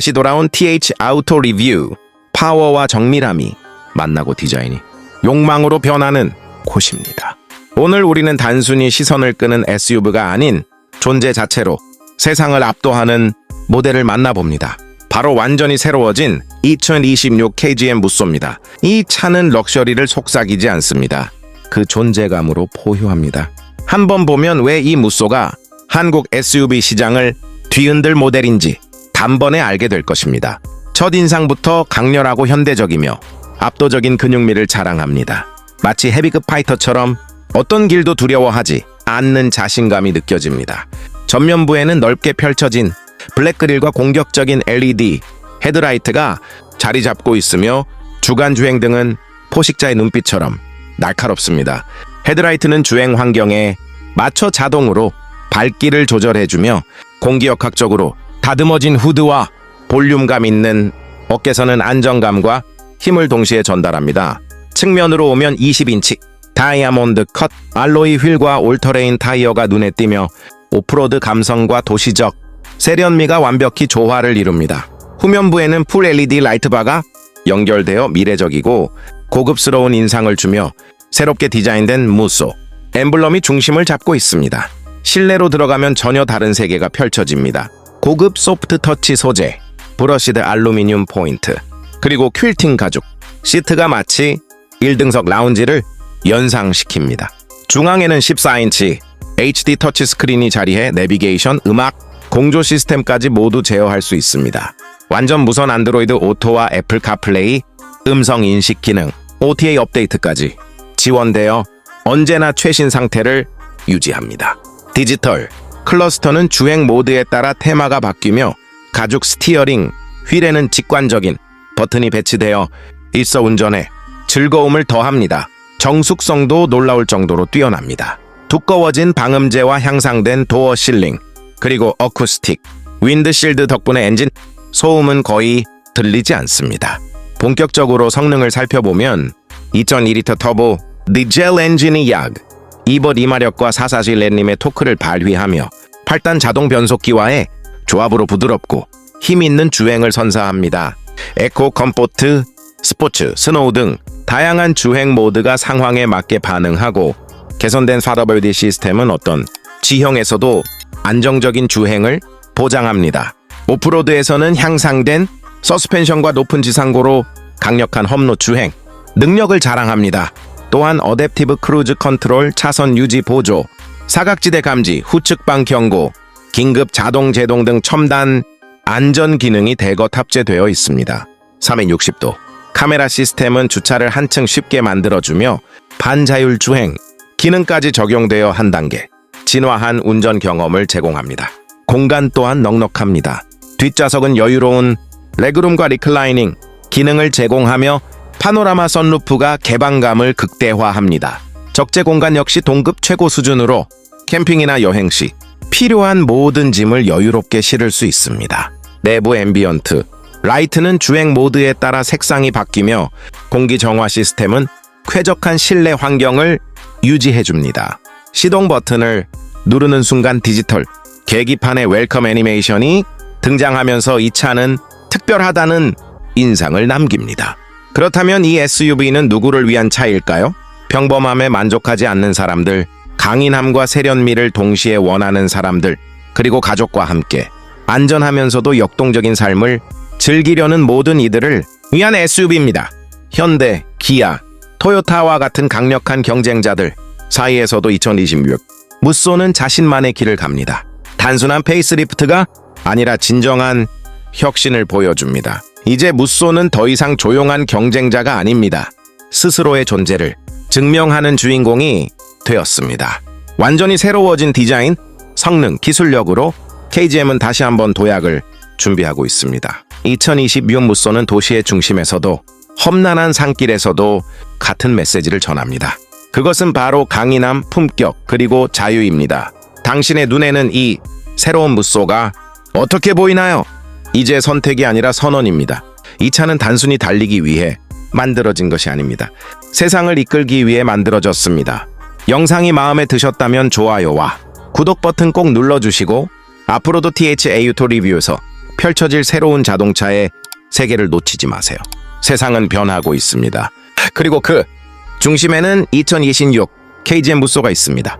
다시 돌아온 TH 아우토 리뷰 파워와 정밀함이 만나고 디자인이 욕망으로 변하는 곳입니다. 오늘 우리는 단순히 시선을 끄는 SUV가 아닌 존재 자체로 세상을 압도하는 모델을 만나봅니다. 바로 완전히 새로워진 2026 KGM 무쏘입니다. 이 차는 럭셔리를 속삭이지 않습니다. 그 존재감으로 포효합니다. 한번 보면 왜 이 무쏘가 한국 SUV 시장을 뒤흔들 모델인지 단번에 알게 될 것입니다. 첫인상부터 강렬하고 현대적이며 압도적인 근육미를 자랑합니다. 마치 헤비급 파이터처럼 어떤 길도 두려워하지 않는 자신감이 느껴집니다. 전면부에는 넓게 펼쳐진 블랙 그릴과 공격적인 LED 헤드라이트가 자리 잡고 있으며 주간 주행 등은 포식자의 눈빛처럼 날카롭습니다. 헤드라이트는 주행 환경에 맞춰 자동으로 밝기를 조절해주며 공기역학적으로 다듬어진 후드와 볼륨감 있는 어깨선은 안정감과 힘을 동시에 전달합니다. 측면으로 오면 20인치 다이아몬드 컷 알로이 휠과 올터레인 타이어가 눈에 띄며 오프로드 감성과 도시적 세련미가 완벽히 조화를 이룹니다. 후면부에는 풀 LED 라이트바가 연결되어 미래적이고 고급스러운 인상을 주며 새롭게 디자인된 무쏘 엠블럼이 중심을 잡고 있습니다. 실내로 들어가면 전혀 다른 세계가 펼쳐집니다. 고급 소프트 터치 소재, 브러시드 알루미늄 포인트, 그리고 퀼팅 가죽, 시트가 마치 1등석 라운지를 연상시킵니다. 중앙에는 14인치 HD 터치 스크린이 자리해 내비게이션, 음악, 공조 시스템까지 모두 제어할 수 있습니다. 완전 무선 안드로이드 오토와 애플 카플레이, 음성 인식 기능, OTA 업데이트까지 지원되어 언제나 최신 상태를 유지합니다. 디지털 클러스터는 주행 모드에 따라 테마가 바뀌며 가죽 스티어링, 휠에는 직관적인 버튼이 배치되어 일서 운전에 즐거움을 더합니다. 정숙성도 놀라울 정도로 뛰어납니다. 두꺼워진 방음제와 향상된 도어 실링, 그리고 어쿠스틱, 윈드실드 덕분에 엔진 소음은 거의 들리지 않습니다. 본격적으로 성능을 살펴보면 2.2리터 터보 디젤 엔진이 약 2버 2마력과 4사실 랜림의 토크를 발휘하며 8단 자동 변속기와의 조합으로 부드럽고 힘 있는 주행을 선사합니다. 에코 컴포트, 스포츠, 스노우 등 다양한 주행 모드가 상황에 맞게 반응하고 개선된 4WD 시스템은 어떤 지형에서도 안정적인 주행을 보장합니다. 오프로드에서는 향상된 서스펜션과 높은 지상고로 강력한 험로 주행 능력을 자랑합니다. 또한 어댑티브 크루즈 컨트롤 차선 유지 보조, 사각지대 감지, 후측방 경고, 긴급 자동 제동 등 첨단 안전 기능이 대거 탑재되어 있습니다. 360도 카메라 시스템은 주차를 한층 쉽게 만들어주며 반자율 주행 기능까지 적용되어 한 단계 진화한 운전 경험을 제공합니다. 공간 또한 넉넉합니다. 뒷좌석은 여유로운 레그룸과 리클라이닝 기능을 제공하며 파노라마 선루프가 개방감을 극대화합니다. 적재 공간 역시 동급 최고 수준으로 캠핑이나 여행 시 필요한 모든 짐을 여유롭게 실을 수 있습니다. 내부 앰비언트 라이트는 주행 모드에 따라 색상이 바뀌며 공기 정화 시스템은 쾌적한 실내 환경을 유지해 줍니다. 시동 버튼을 누르는 순간 디지털 계기판의 웰컴 애니메이션이 등장하면서 이 차는 특별하다는 인상을 남깁니다. 그렇다면 이 SUV는 누구를 위한 차일까요? 평범함에 만족하지 않는 사람들, 강인함과 세련미를 동시에 원하는 사람들, 그리고 가족과 함께 안전하면서도 역동적인 삶을 즐기려는 모든 이들을 위한 SUV입니다. 현대, 기아, 토요타와 같은 강력한 경쟁자들 사이에서도 2026 무쏘는 자신만의 길을 갑니다. 단순한 페이스리프트가 아니라 진정한 혁신을 보여줍니다. 이제 무쏘는 더 이상 조용한 경쟁자가 아닙니다. 스스로의 존재를 증명하는 주인공이 되었습니다. 완전히 새로워진 디자인, 성능, 기술력으로 KGM은 다시 한번 도약을 준비하고 있습니다. 2026 무쏘는 도시의 중심에서도 험난한 산길에서도 같은 메시지를 전합니다. 그것은 바로 강인함, 품격, 그리고 자유입니다. 당신의 눈에는 이 새로운 무쏘가 어떻게 보이나요? 이제 선택이 아니라 선언입니다. 이 차는 단순히 달리기 위해 만들어진 것이 아닙니다. 세상을 이끌기 위해 만들어졌습니다. 영상이 마음에 드셨다면 좋아요와 구독 버튼 꼭 눌러주시고 앞으로도 TH 에유토 리뷰에서 펼쳐질 새로운 자동차의 세계를 놓치지 마세요. 세상은 변하고 있습니다. 그리고 그 중심에는 2026 KGM 무쏘가 있습니다.